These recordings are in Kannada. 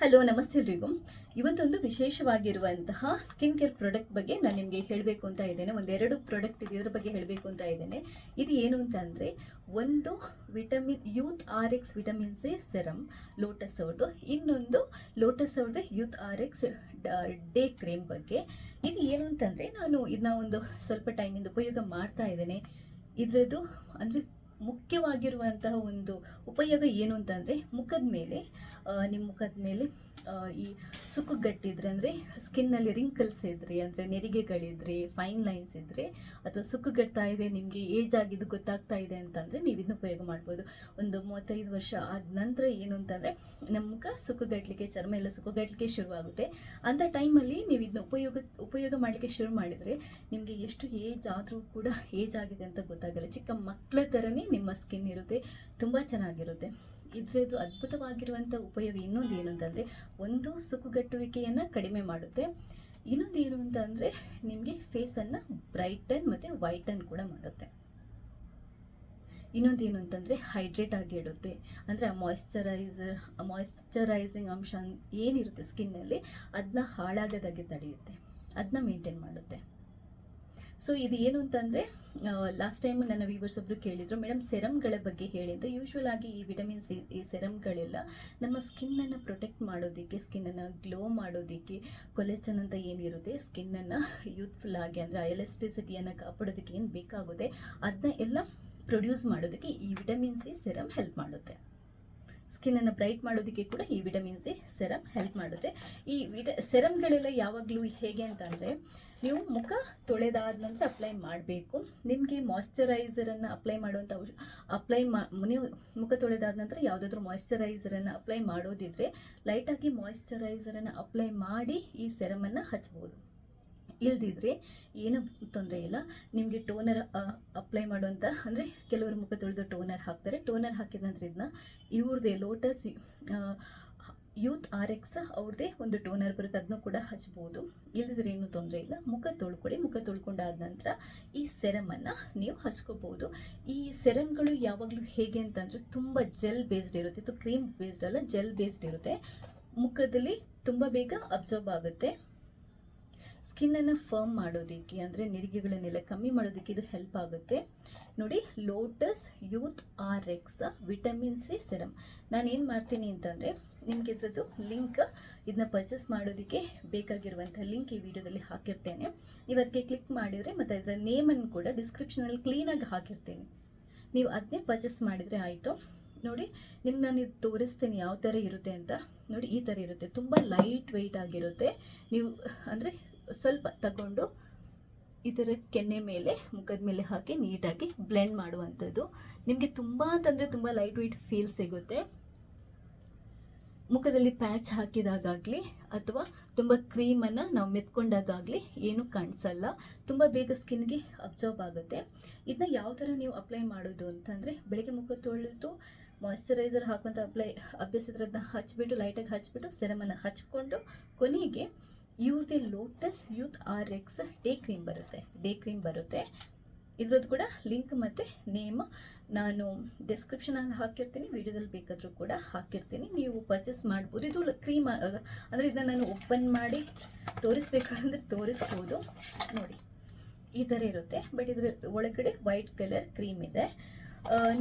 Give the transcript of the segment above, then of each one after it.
ಹಲೋ, ನಮಸ್ತೆ ಎಲ್ರಿಗೂ. ಇವತ್ತೊಂದು ವಿಶೇಷವಾಗಿರುವಂತಹ ಸ್ಕಿನ್ ಕೇರ್ ಪ್ರಾಡಕ್ಟ್ ಬಗ್ಗೆ ನಾನು ನಿಮಗೆ ಹೇಳಬೇಕು ಅಂತ ಇದ್ದೇನೆ. ಒಂದೆರಡು ಪ್ರಾಡಕ್ಟ್ ಇದೆ, ಇದರ ಬಗ್ಗೆ ಹೇಳಬೇಕು ಅಂತ ಇದ್ದೇನೆ. ಇದು ಏನು ಅಂತ ಅಂದರೆ, ಒಂದು vitamin, youth R X vitamin C serum Lotus ಅವ್ರದ್ದು ಇನ್ನೊಂದು ಲೋಟಸ್ ಅವ್ರದ್ದು youth R X day cream ಬಗ್ಗೆ. ಇದು ಏನು ಅಂತಂದರೆ ನಾನು ಇದನ್ನ ಒಂದು ಸ್ವಲ್ಪ ಟೈಮಿಂದ ಉಪಯೋಗ ಮಾಡ್ತಾ ಇದ್ದೇನೆ. ಇದರದ್ದು ಅಂದರೆ ಮುಖ್ಯವಾಗಿರುವಂತಹ ಒಂದು ಉಪಯೋಗ ಏನು ಅಂತಂದರೆ ಮುಖದ ಮೇಲೆ ನಿಮ್ಮ ಮುಖದ ಮೇಲೆ ಈ ಈ ಸುಕ್ಕುಗಟ್ಟಿದ್ರೆ ಅಂದರೆ ಸ್ಕಿನ್ನಲ್ಲಿ ರಿಂಕಲ್ಸ್ ಇದ್ದರೆ ಅಂದರೆ ನೆರಿಗೆಗಳಿದ್ರೆ ಫೈನ್ ಲೈನ್ಸ್ ಇದ್ದರೆ ಅಥವಾ ಸುಕ್ಕುಗಟ್ತಾ ಇದೆ, ನಿಮಗೆ ಏಜ್ ಆಗಿದ್ದು ಗೊತ್ತಾಗ್ತಾ ಇದೆ ಅಂತಂದರೆ ನೀವು ಇದನ್ನು ಉಪಯೋಗ ಮಾಡ್ಬೋದು. ಒಂದು ಮೂವತ್ತೈದು ವರ್ಷ ಆದ ನಂತರ ಏನು ಅಂತಂದರೆ ನಮ್ಮ ಮುಖ ಸುಕ್ಕುಗಟ್ಟಲಿಕ್ಕೆ ಚರ್ಮ ಎಲ್ಲ ಸುಕ್ಕುಗಟ್ಟಲಿಕ್ಕೆ ಶುರುವಾಗುತ್ತೆ. ಅಂಥ ಟೈಮಲ್ಲಿ ನೀವು ಇದನ್ನ ಉಪಯೋಗ ಉಪಯೋಗ ಮಾಡಲಿಕ್ಕೆ ಶುರು ಮಾಡಿದರೆ ನಿಮಗೆ ಎಷ್ಟು ಏಜ್ ಆದರೂ ಕೂಡ ಏಜ್ ಆಗಿದೆ ಅಂತ ಗೊತ್ತಾಗಲ್ಲ. ಚಿಕ್ಕ ಮಕ್ಕಳ ಥರನೇ ನಿಮ್ಮ ಸ್ಕಿನ್ ಇರುತ್ತೆ, ತುಂಬ ಚೆನ್ನಾಗಿರುತ್ತೆ. ಇದರದ್ದು ಅದ್ಭುತವಾಗಿರುವಂಥ ಉಪಯೋಗ ಇನ್ನೊಂದು ಏನು ಅಂತಂದರೆ, ಒಂದು ಸುಕ್ಕುಗಟ್ಟುವಿಕೆಯನ್ನು ಕಡಿಮೆ ಮಾಡುತ್ತೆ. ಇನ್ನೊಂದು ಏನು ಅಂತ ಅಂದರೆ ನಿಮಗೆ ಫೇಸನ್ನು ಬ್ರೈಟನ್ ಮತ್ತು ವೈಟನ್ ಕೂಡ ಮಾಡುತ್ತೆ. ಇನ್ನೊಂದು ಏನು ಅಂತಂದರೆ ಹೈಡ್ರೇಟ್ ಆಗಿ ಇಡುತ್ತೆ. ಅಂದರೆ ಆ ಮಾಯಿಶ್ಚರೈಸರ್ ಮಾಯಿಶ್ಚರೈಸಿಂಗ್ ಅಂಶ ಏನಿರುತ್ತೆ ಸ್ಕಿನ್ನಲ್ಲಿ ಅದನ್ನ ಹಾಳಾಗದಾಗೆ ತಡೆಯುತ್ತೆ. ಅದನ್ನ ಮೇಂಟೈನ್ ಮಾಡುತ್ತೆ. ಸೊ ಇದು ಏನು ಅಂತಂದರೆ ಲಾಸ್ಟ್ ಟೈಮ್ ನನ್ನ ವ್ಯೂವರ್ಸ್ ಒಬ್ಬರು ಕೇಳಿದರು ಮೇಡಮ್ ಸೆರಮ್ಗಳ ಬಗ್ಗೆ ಹೇಳಿ. ಅಂತ ಯೂಶ್ವಲ್ ಆಗಿ ಈ ವಿಟಮಿನ್ ಸಿ ಈ ಸೆರಮ್ಗಳೆಲ್ಲ ನಮ್ಮ ಸ್ಕಿನ್ನನ್ನು ಪ್ರೊಟೆಕ್ಟ್ ಮಾಡೋದಕ್ಕೆ ಸ್ಕಿನ್ನನ್ನು ಗ್ಲೋ ಮಾಡೋದಕ್ಕೆ ಕೊಲೆಚನ್ ಅಂತ ಏನಿರುತ್ತೆ ಸ್ಕಿನ್ನನ್ನು ಯೂತ್ಫುಲ್ ಆಗಿ, ಅಂದರೆ ಎಲೆಸ್ಟಿಸಿಟಿಯನ್ನು ಕಾಪಾಡೋದಕ್ಕೆ ಏನು ಬೇಕಾಗುತ್ತೆ ಅದನ್ನ ಎಲ್ಲ ಪ್ರೊಡ್ಯೂಸ್ ಮಾಡೋದಕ್ಕೆ ಈ ವಿಟಮಿನ್ ಸಿ ಸೆರಮ್ ಹೆಲ್ಪ್ ಮಾಡುತ್ತೆ. ಸ್ಕಿನ್ನನ್ನು ಬ್ರೈಟ್ ಮಾಡೋದಕ್ಕೆ ಕೂಡ ಈ ವಿಟಮಿನ್ ಸಿ ಸೆರಮ್ ಹೆಲ್ಪ್ ಮಾಡುತ್ತೆ. ಈ ವಿಟ ಸೆರಮ್ಗಳೆಲ್ಲ ಯಾವಾಗಲೂ ಹೇಗೆ ಅಂತಂದರೆ ನೀವು ಮುಖ ತೊಳೆದಾದ ನಂತರ ಅಪ್ಲೈ ಮಾಡಬೇಕು. ನಿಮಗೆ ಮಾಯಶ್ಚರೈಸರನ್ನು ಅಪ್ಲೈ ಮಾಡುವಂಥ ಅಪ್ಲೈ ಮಾ, ನೀವು ಮುಖ ತೊಳೆದಾದ ನಂತರ ಯಾವುದಾದ್ರೂ ಮಾಯಶ್ಚರೈಸರನ್ನು ಅಪ್ಲೈ ಮಾಡೋದಿದ್ರೆ ಲೈಟಾಗಿ ಮಾಯಶ್ಚರೈಸರನ್ನು ಅಪ್ಲೈ ಮಾಡಿ ಈ ಸೆರಮನ್ನು ಹಚ್ಬೋದು. ಇಲ್ದಿದ್ರೆ ಏನೂ ತೊಂದರೆ ಇಲ್ಲ. ನಿಮಗೆ ಟೋನರ್ ಅಪ್ಲೈ ಮಾಡುವಂಥ ಅಂದರೆ ಕೆಲವರು ಮುಖ ತೊಳೆದು ಟೋನರ್ ಹಾಕ್ತಾರೆ. ಟೋನರ್ ಹಾಕಿದ ನಂತರ ಇದನ್ನ ಇವ್ರದ್ದೇ ಲೋಟಸ್ ಯೂತ್ ಆರ್ ಎಕ್ಸ್ ಅವ್ರದ್ದೇ ಒಂದು ಟೋನರ್ ಬರುತ್ತೆ. ಅದನ್ನು ಕೂಡ ಹಚ್ಬೋದು. ಇಲ್ಲದಿದ್ರೆ ಏನು ತೊಂದರೆ ಇಲ್ಲ. ಮುಖ ತೊಳ್ಕೊಳ್ಳಿ. ಮುಖ ತೊಳ್ಕೊಂಡಾದ ನಂತರ ಈ ಸೆರಮನ್ನು ನೀವು ಹಚ್ಕೋಬೋದು. ಈ ಸೆರಮ್ಗಳು ಯಾವಾಗಲೂ ಹೇಗೆ ಅಂತಂದರೆ ತುಂಬ ಜೆಲ್ ಬೇಸ್ಡ್ ಇರುತ್ತೆ. ಇದು ಕ್ರೀಮ್ ಬೇಸ್ಡ್ ಅಲ್ಲ ಜೆಲ್ ಬೇಸ್ಡ್ ಇರುತ್ತೆ. ಮುಖದಲ್ಲಿ ತುಂಬ ಬೇಗ ಅಬ್ಸರ್ವ್ ಆಗುತ್ತೆ. ಸ್ಕಿನ್ನನ್ನು ಫರ್ಮ್ ಮಾಡೋದಕ್ಕೆ, ಅಂದರೆ ನಿರಿಗೆಗಳನ್ನೆಲ್ಲ ಕಮ್ಮಿ ಮಾಡೋದಕ್ಕೆ ಇದು ಹೆಲ್ಪ್ ಆಗುತ್ತೆ. ನೋಡಿ, Lotus youth R X vitamin C serum. ನಾನು ಏನು ಮಾಡ್ತೀನಿ ಅಂತಂದರೆ, ನಿಮಗೆ ಇದ್ರದ್ದು ಲಿಂಕ್ ಇದನ್ನ ಪರ್ಚೇಸ್ ಮಾಡೋದಕ್ಕೆ ಬೇಕಾಗಿರುವಂಥ ಲಿಂಕ್ ಈ ವಿಡಿಯೋದಲ್ಲಿ ಹಾಕಿರ್ತೇನೆ. ನೀವು ಅದಕ್ಕೆ ಕ್ಲಿಕ್ ಮಾಡಿದರೆ ಮತ್ತು ಅದರ ನೇಮನ್ನು ಕೂಡ ಡಿಸ್ಕ್ರಿಪ್ಷನಲ್ಲಿ ಕ್ಲೀನಾಗಿ ಹಾಕಿರ್ತೇನೆ. ನೀವು ಅದನ್ನೇ ಪರ್ಚೇಸ್ ಮಾಡಿದರೆ ಆಯಿತು. ನೋಡಿ, ನಿಮ್ಗೆ ನಾನು ಇದು ತೋರಿಸ್ತೀನಿ ಯಾವ ಥರ ಇರುತ್ತೆ ಅಂತ. ನೋಡಿ, ಈ ಥರ ಇರುತ್ತೆ. ತುಂಬ ಲೈಟ್ ವೆಯ್ಟ್ ಆಗಿರುತ್ತೆ. ನೀವು, ಅಂದರೆ ಸ್ವಲ್ಪ ತಗೊಂಡು ಇದರ ಕೆನ್ನೆ ಮೇಲೆ, ಮುಖದ ಮೇಲೆ ಹಾಕಿ ನೀಟಾಗಿ ಬ್ಲೆಂಡ್ ಮಾಡುವಂಥದ್ದು. ನಿಮಗೆ ತುಂಬ ಅಂತಂದರೆ ತುಂಬ ಲೈಟ್ ವೆಯ್ಟ್ ಫೀಲ್ ಸಿಗುತ್ತೆ. ಮುಖದಲ್ಲಿ ಪ್ಯಾಚ್ ಹಾಕಿದಾಗಲಿ ಅಥವಾ ತುಂಬ ಕ್ರೀಮನ್ನು ನಾವು ಮೆತ್ಕೊಂಡಾಗಲಿ ಏನೂ ಕಾಣಿಸಲ್ಲ. ತುಂಬ ಬೇಗ ಸ್ಕಿನ್ಗೆ ಅಬ್ಸರ್ವ್ ಆಗುತ್ತೆ. ಇದನ್ನ ಯಾವ ಥರ ನೀವು ಅಪ್ಲೈ ಮಾಡೋದು ಅಂತಂದರೆ, ಬೆಳಗ್ಗೆ ಮುಖ ತೊಳೆದು ಮಾಯಶ್ಚರೈಸರ್ ಹಾಕುವಂಥ ಅಪ್ಲೈ ಅಭ್ಯಾಸದ್ರದನ್ನ ಹಚ್ಚಿಬಿಟ್ಟು ಲೈಟಾಗಿ ಹಚ್ಚಿಬಿಟ್ಟು ಸೆರಮನ್ನು ಹಚ್ಕೊಂಡು ಕೊನೆಗೆ ಇವ್ರದ್ದೇ Lotus youth R X day cream ಬರುತ್ತೆ. ಡೇ ಕ್ರೀಮ್ ಬರುತ್ತೆ. ಇದ್ರದ್ದು ಕೂಡ ಲಿಂಕ್ ಮತ್ತು ನೇಮ್ ನಾನು ಡಿಸ್ಕ್ರಿಪ್ಷನಲ್ಲಿ ಹಾಕಿರ್ತೀನಿ, ವಿಡಿಯೋದಲ್ಲಿ ಬೇಕಾದರೂ ಕೂಡ ಹಾಕಿರ್ತೀನಿ. ನೀವು ಪರ್ಚೇಸ್ ಮಾಡ್ಬೋದು. ಇದು ಕ್ರೀಮ್ ಅಂದರೆ ಇದನ್ನ ನಾನು ಓಪನ್ ಮಾಡಿ ತೋರಿಸ್ಬೇಕಂದ್ರೆ ತೋರಿಸ್ಬೋದು. ನೋಡಿ, ಈ ಥರ ಇರುತ್ತೆ. ಬಟ್ ಇದರ ಒಳಗಡೆ ವೈಟ್ ಕಲರ್ ಕ್ರೀಮ್ ಇದೆ.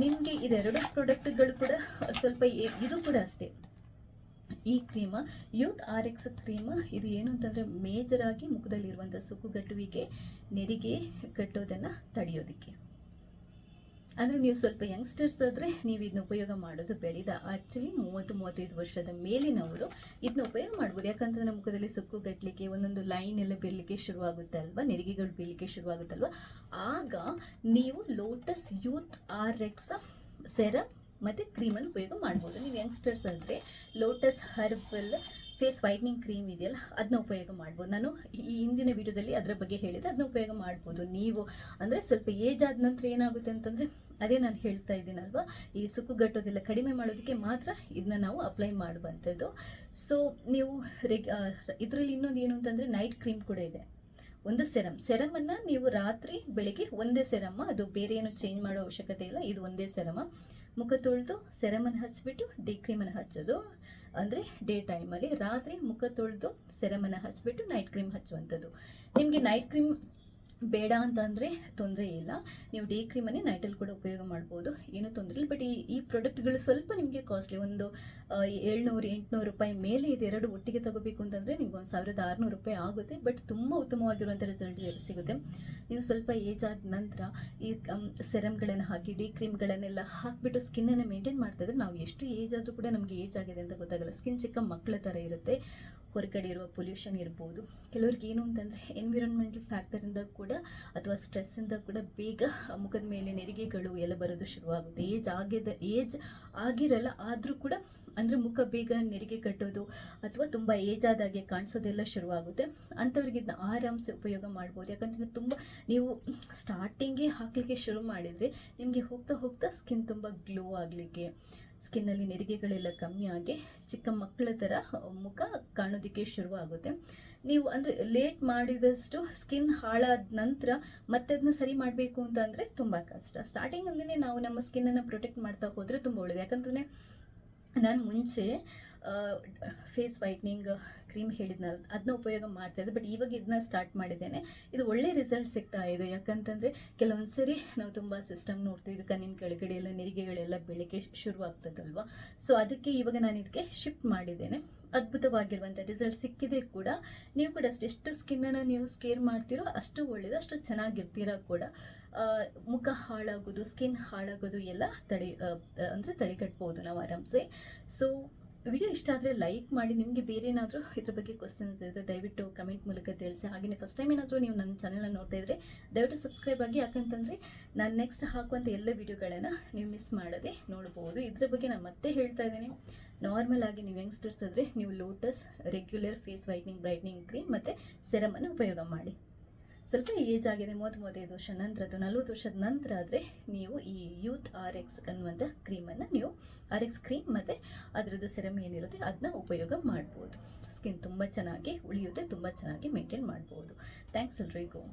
ನಿಮಗೆ ಇದೆರಡು ಪ್ರಾಡಕ್ಟ್ಗಳು ಕೂಡ ಸ್ವಲ್ಪ ಇದು ಕೂಡ ಅಷ್ಟೇ. ಈ cream, youth R X cream, ಇದು ಏನು ಅಂತಂದರೆ ಮೇಜರಾಗಿ ಮುಖದಲ್ಲಿರುವಂಥ ಸುಕ್ಕುಗಟ್ಟುವಿಕೆ ನೆರಿಗೆ ಕಟ್ಟೋದನ್ನು ತಡೆಯೋದಕ್ಕೆ. ಅಂದರೆ ನೀವು ಸ್ವಲ್ಪ ಯಂಗ್ಸ್ಟರ್ಸ್ ಆದರೆ ನೀವು ಇದನ್ನ ಉಪಯೋಗ ಮಾಡೋದು ಬೆಳೆದ. ಆ್ಯಕ್ಚುಲಿ ಮೂವತ್ತು, ಮೂವತ್ತೈದು ವರ್ಷದ ಮೇಲಿನವರು ಇದನ್ನ ಉಪಯೋಗ ಮಾಡ್ಬೋದು. ಯಾಕಂತಂದರೆ ಮುಖದಲ್ಲಿ ಸುಕ್ಕು ಗಟ್ಟಲಿಕ್ಕೆ, ಒಂದೊಂದು ಲೈನ್ ಎಲ್ಲ ಬೀಳಲಿಕ್ಕೆ ಅಲ್ವಾ ನೆರಿಗೆಗಳು ಬೀಳಲಿಕ್ಕೆ ಶುರುವಾಗುತ್ತಲ್ವ? ಆಗ ನೀವು Lotus youth R X serum ಮತ್ತು ಕ್ರೀಮನ್ನು ಉಪಯೋಗ ಮಾಡ್ಬೋದು. ನೀವು ಯಂಗ್ಸ್ಟರ್ಸ್ ಅಂದರೆ Lotus herbal face whitening cream ಇದೆಯಲ್ಲ ಅದನ್ನ ಉಪಯೋಗ ಮಾಡ್ಬೋದು. ನಾನು ಈ ಹಿಂದಿನ ವಿಡಿಯೋದಲ್ಲಿ ಅದರ ಬಗ್ಗೆ ಹೇಳಿದೆ ಅದನ್ನ ಉಪಯೋಗ ಮಾಡ್ಬೋದು. ನೀವು ಅಂದರೆ ಸ್ವಲ್ಪ ಏಜ್ ಆದ ನಂತರ ಏನಾಗುತ್ತೆ ಅಂತಂದರೆ, ಅದೇ ನಾನು ಹೇಳ್ತಾ ಇದ್ದೀನಲ್ವಾ, ಈ ಸುಕ್ಕು ಸುಕ್ಕುಗಟ್ಟೋದೆಲ್ಲ ಕಡಿಮೆ ಮಾಡೋದಕ್ಕೆ ಮಾತ್ರ ಇದನ್ನ ನಾವು ಅಪ್ಲೈ ಮಾಡುವಂಥದ್ದು. ಸೊ ನೀವು ರೆಗ್ ಇದರಲ್ಲಿ ಇನ್ನೊಂದು ಏನು ಅಂತಂದರೆ ನೈಟ್ ಕ್ರೀಮ್ ಕೂಡ ಇದೆ. ಒಂದು ಸೆರಮ್ ಸೆರಮನ್ನು ನೀವು ರಾತ್ರಿ, ಬೆಳಿಗ್ಗೆ ಒಂದೇ ಸೆರಮ್ಮ ಅದು ಬೇರೆ ಏನು ಚೇಂಜ್ ಮಾಡೋ ಅವಶ್ಯಕತೆ ಇಲ್ಲ. ಇದು ಒಂದೇ ಸೆರಮ ಮುಖ ತೊಳೆದು ಸೆರಮನ್ನು ಹಚ್ಚಿಬಿಟ್ಟು ಡೇ ಕ್ರೀಮನ್ನು ಹಚ್ಚೋದು. ಅಂದರೆ ಡೇ ಟೈಮಲ್ಲಿ ರಾತ್ರಿ ಮುಖ ತೊಳೆದು ಸೆರಮನ್ನು ಹಚ್ಚಿಬಿಟ್ಟು ನೈಟ್ ಕ್ರೀಮ್ ಹಚ್ಚುವಂಥದ್ದು. ನಿಮಗೆ ನೈಟ್ ಕ್ರೀಮ್ ಬೇಡ ಅಂತಂದರೆ ತೊಂದರೆ ಇಲ್ಲ. ನೀವು ಡೇ ಕ್ರೀಮನ್ನೇ ನೈಟಲ್ಲಿ ಕೂಡ ಉಪಯೋಗ ಮಾಡ್ಬೋದು. ಏನೂ ತೊಂದರೆ ಇಲ್ಲ. ಬಟ್ ಈ ಈ ಪ್ರಾಡಕ್ಟ್ಗಳು ಸ್ವಲ್ಪ ನಿಮಗೆ ಕಾಸ್ಟ್ಲಿ ಒಂದು ಏಳ್ನೂರು, ಎಂಟುನೂರು ರೂಪಾಯಿ ಮೇಲೆ ಇದೆರಡು ಒಟ್ಟಿಗೆ ತಗೋಬೇಕು ಅಂತಂದರೆ ನಿಮ್ಗೆ ಒಂದು ಸಾವಿರದ ಆರುನೂರು ರೂಪಾಯಿ ಆಗುತ್ತೆ. ಬಟ್ ತುಂಬ ಉತ್ತಮವಾಗಿರುವಂಥ ರಿಸಲ್ಟ್ ಸಿಗುತ್ತೆ. ನೀವು ಸ್ವಲ್ಪ ಏಜ್ ಆದ ನಂತರ ಈ ಸೆರಮ್ಗಳನ್ನು ಹಾಕಿ ಡೇ ಕ್ರೀಮ್ಗಳನ್ನೆಲ್ಲ ಹಾಕಿಬಿಟ್ಟು ಸ್ಕಿನ್ನನ್ನು ಮೇಂಟೈನ್ ಮಾಡ್ತಾ ಇದ್ರೆ ನಾವು ಎಷ್ಟು ಏಜ್ ಆದರೂ ಕೂಡ ನಮಗೆ ಏಜ್ ಆಗಿದೆ ಅಂತ ಗೊತ್ತಾಗಲ್ಲ. ಸ್ಕಿನ್ ಚಿಕ್ಕ ಮಕ್ಕಳ ಥರ ಇರುತ್ತೆ. ಹೊರಗಡೆ ಇರುವ ಪೊಲ್ಯೂಷನ್ ಇರ್ಬೋದು. ಕೆಲವ್ರಿಗೆ ಏನು ಅಂತಂದರೆ ಎನ್ವಿರಾನ್ಮೆಂಟಲ್ ಫ್ಯಾಕ್ಟರಿಂದ ಕೂಡ ಅಥವಾ ಸ್ಟ್ರೆಸ್ಸಿಂದ ಕೂಡ ಬೇಗ ಮುಖದ ಮೇಲೆ ನೆರಿಗೆಗಳು ಎಲ್ಲ ಬರೋದು ಶುರುವಾಗುತ್ತೆ. ಏಜ್ ಆಗಿದ ಏಜ್ ಆಗಿರಲ್ಲ, ಆದರೂ ಕೂಡ ಅಂದರೆ ಮುಖ ಬೇಗ ನೆರಿಗೆ ಕಟ್ಟೋದು ಅಥವಾ ತುಂಬ ಏಜ್ ಆದಾಗೆ ಕಾಣಿಸೋದೆಲ್ಲ ಶುರುವಾಗುತ್ತೆ. ಅಂಥವ್ರಿಗೆ ಇದನ್ನ ಆರಾಮ್ಸೆ ಉಪಯೋಗ ಮಾಡ್ಬೋದು. ಯಾಕಂತಂದರೆ ತುಂಬ ನೀವು ಸ್ಟಾರ್ಟಿಂಗೇ ಹಾಕಲಿಕ್ಕೆ ಶುರು ಮಾಡಿದರೆ ನಿಮಗೆ ಹೋಗ್ತಾ ಹೋಗ್ತಾ ಸ್ಕಿನ್ ತುಂಬ ಗ್ಲೋ ಆಗಲಿಕ್ಕೆ ಸ್ಕಿನ್ನಲ್ಲಿ ನೆರಿಗೆಗಳೆಲ್ಲ ಕಮ್ಮಿ ಆಗಿ ಚಿಕ್ಕ ಮಕ್ಕಳ ಥರ ಮುಖ ಕಾಣೋದಕ್ಕೆ ಶುರುವಾಗುತ್ತೆ. ನೀವು ಅಂದರೆ ಲೇಟ್ ಮಾಡಿದಷ್ಟು ಸ್ಕಿನ್ ಹಾಳಾದ ನಂತರ ಮತ್ತೆ ಅದನ್ನ ಸರಿ ಮಾಡಬೇಕು ಅಂತ ಅಂದರೆ ತುಂಬ ಕಷ್ಟ. ಸ್ಟಾರ್ಟಿಂಗಲ್ಲೇ ನಾವು ನಮ್ಮ ಸ್ಕಿನ್ನನ್ನು ಪ್ರೊಟೆಕ್ಟ್ ಮಾಡ್ತಾ ಹೋದರೆ ತುಂಬ ಒಳ್ಳೆಯದು ಯಾಕಂತಂದರೆ ನಾನು ಮುಂಚೆ ಫೇಸ್ ವೈಟ್ನಿಂಗ್ ಕ್ರೀಮ್ ಹೇಳಿದ್ನಲ್ಲ ಅದನ್ನ ಉಪಯೋಗ ಮಾಡ್ತಾ ಇದ್ದೆ. ಬಟ್ ಇವಾಗ ಇದನ್ನ ಸ್ಟಾರ್ಟ್ ಮಾಡಿದ್ದೇನೆ. ಇದು ಒಳ್ಳೆ ರಿಸಲ್ಟ್ ಸಿಗ್ತಾ ಇದೆ. ಯಾಕಂತಂದರೆ ಕೆಲವೊಂದು ಸರಿ ನಾವು ತುಂಬ ಸಿಸ್ಟಮ್ ನೋಡ್ತೀವಿ, ಕಣ್ಣಿನ ಕೆಳಗಡೆ ಎಲ್ಲ ನೆರಿಗೆಗಳೆಲ್ಲ ಬೆಳಿಗ್ಗೆ ಶುರು ಆಗ್ತದಲ್ವ ಸೊ ಅದಕ್ಕೆ ಇವಾಗ ನಾನು ಇದಕ್ಕೆ ಶಿಫ್ಟ್ ಮಾಡಿದ್ದೇನೆ. ಅದ್ಭುತವಾಗಿರುವಂಥ ರಿಸಲ್ಟ್ ಸಿಕ್ಕಿದೆ ಕೂಡ. ನೀವು ಕೂಡ ಅಷ್ಟು, ಎಷ್ಟು ಸ್ಕಿನ್ನನ್ನು ನೀವು ಸ್ಕೇರ್ ಮಾಡ್ತೀರೋ ಅಷ್ಟು ಒಳ್ಳೇದು, ಅಷ್ಟು ಚೆನ್ನಾಗಿರ್ತೀರ ಕೂಡ. ಮುಖ ಹಾಳಾಗೋದು ಸ್ಕಿನ್ ಹಾಳಾಗೋದು ಎಲ್ಲ ತಡೆ ಅಂದರೆ ತಡೆಗಟ್ಬೋದು ನಾವು ಆರಾಮ್ಸೆ. ಸೊ ವಿಡಿಯೋ ಇಷ್ಟ ಆದರೆ ಲೈಕ್ ಮಾಡಿ, ನಿಮಗೆ ಬೇರೆ ಏನಾದರೂ ಇದ್ರ ಬಗ್ಗೆ ಕ್ವಶನ್ಸ್ ಇದ್ದರೆ ದಯವಿಟ್ಟು ಕಮೆಂಟ್ ಮೂಲಕ ತಿಳಿಸಿ. ಹಾಗೆಯೇ ಫಸ್ಟ್ ಟೈಮ್ ಏನಾದರೂ ನೀವು ನನ್ನ ಚಾನಲ್ನ ನೋಡ್ತಾ ಇದ್ದರೆ ದಯವಿಟ್ಟು ಸಬ್ಸ್ಕ್ರೈಬ್ ಆಗಿ, ಯಾಕಂತಂದರೆ ನಾನು ನೆಕ್ಸ್ಟ್ ಹಾಕುವಂಥ ಎಲ್ಲ ವಿಡಿಯೋಗಳನ್ನು ನೀವು ಮಿಸ್ ಮಾಡದೆ ನೋಡ್ಬೋದು. ಇದ್ರ ಬಗ್ಗೆ ನಾನು ಮತ್ತೆ ಹೇಳ್ತಾ ಇದ್ದೀನಿ. ನಾರ್ಮಲ್ ಆಗಿ ನೀವು ಯಂಗ್ಸ್ಟರ್ಸ್ ಆದರೆ ನೀವು Lotus regular face whitening brightening cream ಮತ್ತು ಸೆರಮನ್ನು ಉಪಯೋಗ ಮಾಡಿ. ಸ್ವಲ್ಪ ಏಜ್ ಆಗಿದೆ, ಮೂವತ್ತು ಮೂವತ್ತೈದು ವರ್ಷ ನಂತರ ಅಥವಾ ನಲ್ವತ್ತು ವರ್ಷದ ನಂತರ ಆದರೆ ನೀವು ಈ ಯೂತ್ ಆರ್ ಎಕ್ಸ್ ಅನ್ನುವಂಥ ಕ್ರೀಮನ್ನು ನೀವು ಆರ್ ಎಕ್ಸ್ ಕ್ರೀಮ್ ಮತ್ತು ಅದರದ್ದು ಸೆರಮ್ ಏನಿರುತ್ತೆ ಅದನ್ನ ಉಪಯೋಗ ಮಾಡ್ಬೋದು. ಸ್ಕಿನ್ ತುಂಬ ಚೆನ್ನಾಗಿ ಉಳಿಯುತ್ತೆ, ತುಂಬ ಚೆನ್ನಾಗಿ ಮೇಂಟೈನ್ ಮಾಡ್ಬೋದು. ಥ್ಯಾಂಕ್ಸ್ ಎಲ್ರಿಗೂ.